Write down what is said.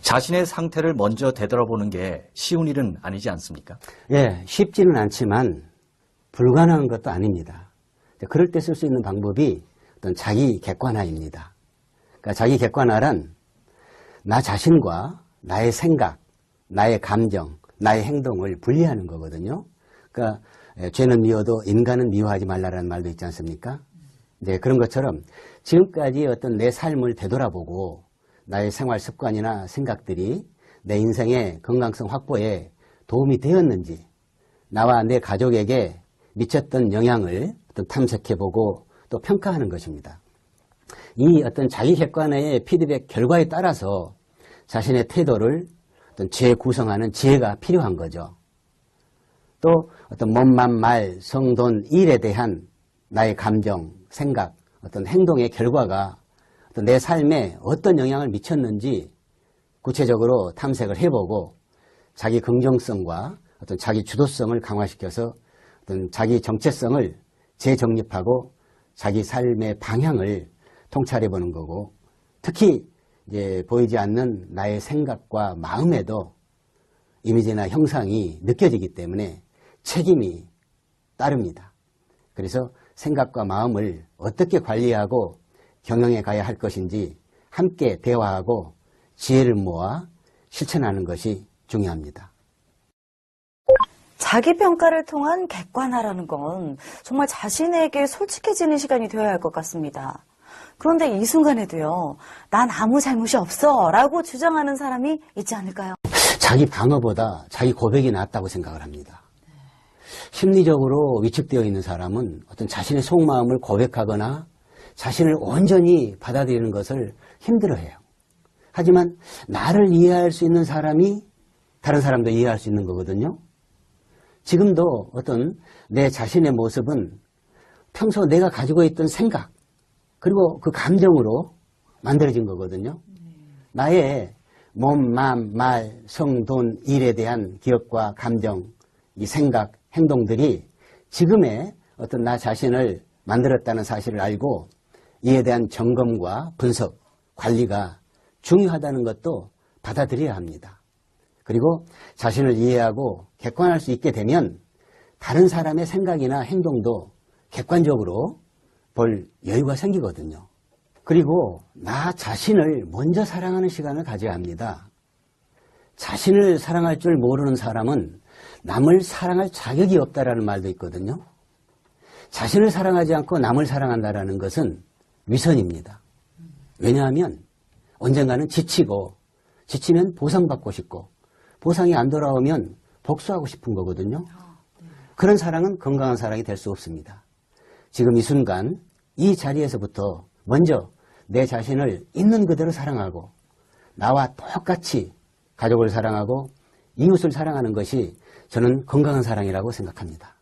자신의 상태를 먼저 되돌아보는 게 쉬운 일은 아니지 않습니까? 예, 쉽지는 않지만 불가능한 것도 아닙니다. 그럴 때 쓸 수 있는 방법이 어떤 자기 객관화입니다. 그러니까 자기 객관화란 나 자신과 나의 생각, 나의 감정, 나의 행동을 분리하는 거거든요. 그러니까 예, 죄는 미워도 인간은 미워하지 말라라는 말도 있지 않습니까? 네, 그런 것처럼 지금까지 어떤 내 삶을 되돌아보고 나의 생활 습관이나 생각들이 내 인생의 건강성 확보에 도움이 되었는지 나와 내 가족에게 미쳤던 영향을 어떤 탐색해보고 또 평가하는 것입니다. 이 어떤 자기 객관의 피드백 결과에 따라서 자신의 태도를 어떤 재구성하는 지혜가 필요한 거죠. 또 어떤 몸만 말, 성돈, 일에 대한 나의 감정, 생각, 어떤 행동의 결과가 어떤 내 삶에 어떤 영향을 미쳤는지 구체적으로 탐색을 해보고 자기 긍정성과 어떤 자기 주도성을 강화시켜서 어떤 자기 정체성을 재정립하고 자기 삶의 방향을 통찰해 보는 거고 특히 이제 보이지 않는 나의 생각과 마음에도 이미지나 형상이 느껴지기 때문에 책임이 따릅니다. 그래서 생각과 마음을 어떻게 관리하고 경영해 가야 할 것인지 함께 대화하고 지혜를 모아 실천하는 것이 중요합니다. 자기 평가를 통한 객관화라는 건 정말 자신에게 솔직해지는 시간이 되어야 할 것 같습니다. 그런데 이 순간에도요, 난 아무 잘못이 없어 라고 주장하는 사람이 있지 않을까요? 자기 방어보다 자기 고백이 낫다고 생각을 합니다. 심리적으로 위축되어 있는 사람은 어떤 자신의 속마음을 고백하거나 자신을 온전히 받아들이는 것을 힘들어해요. 하지만 나를 이해할 수 있는 사람이 다른 사람도 이해할 수 있는 거거든요. 지금도 어떤 내 자신의 모습은 평소 내가 가지고 있던 생각 그리고 그 감정으로 만들어진 거거든요. 나의 몸, 마음, 말, 성, 돈, 일에 대한 기억과 감정, 이 생각, 행동들이 지금의 어떤 나 자신을 만들었다는 사실을 알고 이에 대한 점검과 분석, 관리가 중요하다는 것도 받아들여야 합니다. 그리고 자신을 이해하고 객관할 수 있게 되면 다른 사람의 생각이나 행동도 객관적으로 볼 여유가 생기거든요. 그리고 나 자신을 먼저 사랑하는 시간을 가져야 합니다. 자신을 사랑할 줄 모르는 사람은 남을 사랑할 자격이 없다라는 말도 있거든요. 자신을 사랑하지 않고 남을 사랑한다라는 것은 위선입니다. 왜냐하면 언젠가는 지치고 지치면 보상받고 싶고 보상이 안 돌아오면 복수하고 싶은 거거든요. 그런 사랑은 건강한 사랑이 될 수 없습니다. 지금 이 순간 이 자리에서부터 먼저 내 자신을 있는 그대로 사랑하고 나와 똑같이 가족을 사랑하고 이웃을 사랑하는 것이 저는 건강한 사랑이라고 생각합니다.